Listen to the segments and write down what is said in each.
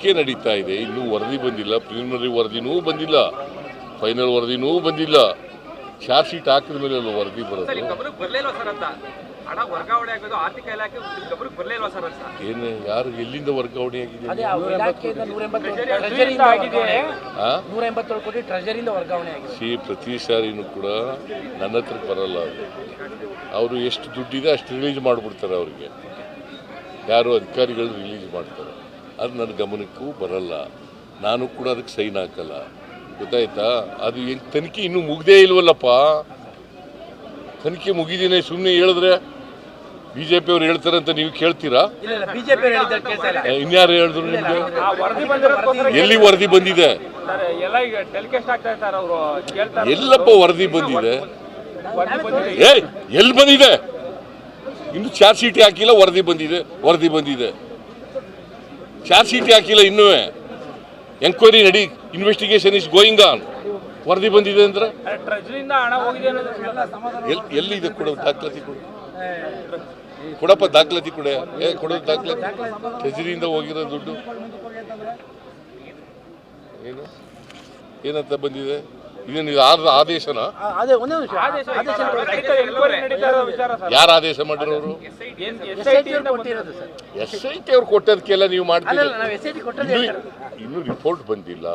ತನಿಖೆ ನಡೀತಾ ಇದೆ. ಇನ್ನೂ ವರದಿ ಬಂದಿಲ್ಲ. ಪ್ರಿಲಿಮಿನರಿ ವರದಿನೂ ಬಂದಿಲ್ಲ. ಫೈನಲ್ ವರದಿನೂ ಬಂದಿಲ್ಲ. ಚಾರ್ಜ್ ಶೀಟ್ ಹಾಕಿದ ಮೇಲೆ ಅಲ್ವಾ ವರದಿ ಸರ್ ಬರೋದು ಹಣ ವರ್ಗಾವಣೆ ಆಗೋದು ಆರ್ಥಿಕ ಇಲಾಖೆ ನಿಮ್ ಗಮನಕ್ಕೆ ಬರ್ಲಿಲ್ವಾ ಸರ್ ಅಂತ? ಏನು ಯಾರು ಎಲ್ಲಿಂದ ವರ್ಗಾವಣೆ ಆಗಿದೆ? ನೂರ ಎಂಬತ್ತೇಳು ಕೋಟಿ. ಟ್ರೆಜರಿಯಿಂದ ವರ್ಗಾವಣೆ ಆಗಿದೆ. ಸಿ ಪ್ರತಿ ಸಾರಿನೂ ಕೂಡ ನನ್ನ ಹತ್ರ ಬರಲ್ಲ ಅದು. ಅವರು ಎಷ್ಟು ದುಡ್ಡಿದೆ ಅಷ್ಟು ರಿಲೀಸ್ ಮಾಡಿಬಿಡ್ತಾರೆ ಅವರಿಗೆ. ಯಾರು ಅಧಿಕಾರಿಗಳು ರಿಲೀಸ್ ಮಾಡ್ತಾರೆ. ಅದು ನನ್ನ ಗಮನಕ್ಕೂ ಬರಲ್ಲ. ನಾನು ಕೂಡ ಅದಕ್ಕೆ ಸೈನ್ ಹಾಕಲ್ಲ. ಗೊತ್ತಾಯ್ತಾ? ಅದು ಏನು ತನಿಖೆ ಇನ್ನೂ ಮುಗ್ದೇ ಇಲ್ವಲ್ಲಪ್ಪ? ತನಿಖೆ ಮುಗಿದೀನಿ ಸುಮ್ಮನೆ ಹೇಳಿದ್ರೆ ಬಿ ಜೆ ಪಿಯವ್ರು ಹೇಳ್ತಾರೆ ಅಂತ ನೀವು ಕೇಳ್ತೀರಾ ಇನ್ಯಾರು ಹೇಳಿದ್ರು ನಿಮಗೆ? ಎಲ್ಲಿ ವರದಿ ಬಂದಿದೆ? ಅವರು ಎಲ್ಲಪ್ಪ ವರದಿ ಬಂದಿದೆ? ಏಯ್ ಎಲ್ಲಿ ಬಂದಿದೆ? ಇನ್ನು ಚಾರ್ಜ್ ಶೀಟ್ ಹಾಕಿಲ್ಲ ವರದಿ ಬಂದಿದೆ ವರದಿ ಬಂದಿದೆ. ಚಾರ್ಜ್ ಶೀಟ್ ಹಾಕಿಲ್ಲ ಇನ್ನೂ? ಎಂಕ್ವೈರಿ ನಡಿ ಇನ್ವೆಸ್ಟಿಗೇಷನ್ ಇಸ್ ಗೋಯಿಂಗ್ ಆನ್ ವರದಿ ಬಂದಿದೆ ಅಂದ್ರೆ? ಎಲ್ಲಿ ಎಲ್ಲಿದೆ ಕೊಡು ದಾಖಲಾತಿ ಕೊಡು? ಕೊಡಪ್ಪ ದಾಖಲಾತಿ ಕೊಡೆ. ಏ ಕೊಡೋದು ದಾಖಲಾತಿ. ಟ್ರೆಜರಿಯಿಂದ ಹೋಗಿರೋ ದುಡ್ಡು. ಏನು? ಏನಂತ ಬಂದಿದೆ? ಇದೇನು ಇದು ಆದ ಆದೇಶನಾ? ಅದೇ ಒಂದೇ ನಿಮಿಷ. ಆದೇಶ ಯಾರು ಆದೇಶ ಮಾಡಿರೋರು? ಏನ್ ಎಸ್ ಐ ಟಿ ಅವ್ರು ಕೊಟ್ಟದಕ್ಕೆಲ್ಲ ನೀವು ಮಾಡ್ತೀರಿ ಇನ್ನೂ ರಿಪೋರ್ಟ್ ಬಂದಿಲ್ಲ.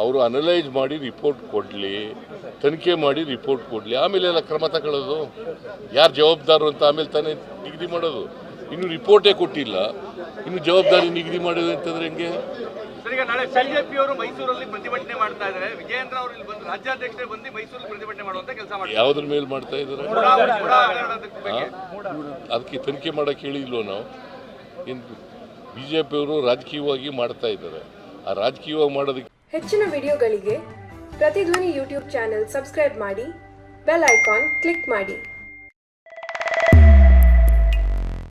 ಅವರು ಅನಲೈಸ್ ಮಾಡಿ ರಿಪೋರ್ಟ್ ಕೊಡಲಿ. ತನಿಖೆ ಮಾಡಿ ರಿಪೋರ್ಟ್ ಕೊಡಲಿ. ಆಮೇಲೆ ಎಲ್ಲ ಕ್ರಮ ತಗೊಳ್ಳೋದು. ಯಾರು ಜವಾಬ್ದಾರರು ಅಂತ ಆಮೇಲೆ ತಾನೇ ಡಿಗ್ರಿ ಮಾಡೋದು. ಇನ್ನು ರಿಪೋರ್ಟೇ ಕೊಟ್ಟಿಲ್ಲ. ಇನ್ನು ಜವಾಬ್ದಾರಿ ನಿಗದಿ ಮಾಡೋದು ಅಂತಂದ್ರೆ ಹೆಂಗೆ? ಸರ್ ಈಗ ನಾಳೆ ಬಿಜೆಪಿ ಅವರು ಮೈಸೂರಲ್ಲಿ ಪ್ರತಿಭಟನೆ ಮಾಡ್ತಾ ಇದ್ದಾರೆ. ವಿಜಯೇಂದ್ರ ಅವರು ಇಲ್ಲಿ ಬಂದು ರಾಜ್ಯಾಧ್ಯಕ್ಷರೇ ಬಂದು ಮೈಸೂರಲ್ಲಿ ಪ್ರತಿಭಟನೆ ಮಾಡುವಂತ ಕೆಲಸ ಮಾಡ್ತಾರೆ. ಯಾವುದ್ರ ಮೇಲೆ ಮಾಡ್ತಾ ಇದ್ದಾರೆ? ಅದಕ್ಕೆ ತನಿಖೆ ಮಾಡಕ್ಕೆ ಹೇಳಿಲ್ವೋ ನಾವು? ಏನು ಬಿ ಜೆ ಪಿಯವರು ರಾಜಕೀಯವಾಗಿ ಮಾಡ್ತಾ ಇದ್ದಾರೆ. ಆ ರಾಜಕೀಯವಾಗಿ ಮಾಡೋದಕ್ಕೆ ಹೆಚ್ಚಿನ ವಿಡಿಯೋಗಳಿಗೆ ಪ್ರತಿಧ್ವನಿ ಯೂಟ್ಯೂಬ್ ಚಾನೆಲ್ ಸಬ್ಸ್ಕ್ರೈಬ್ ಮಾಡಿ ಬೆಲ್ ಐಕಾನ್ ಕ್ಲಿಕ್ ಮಾಡಿ.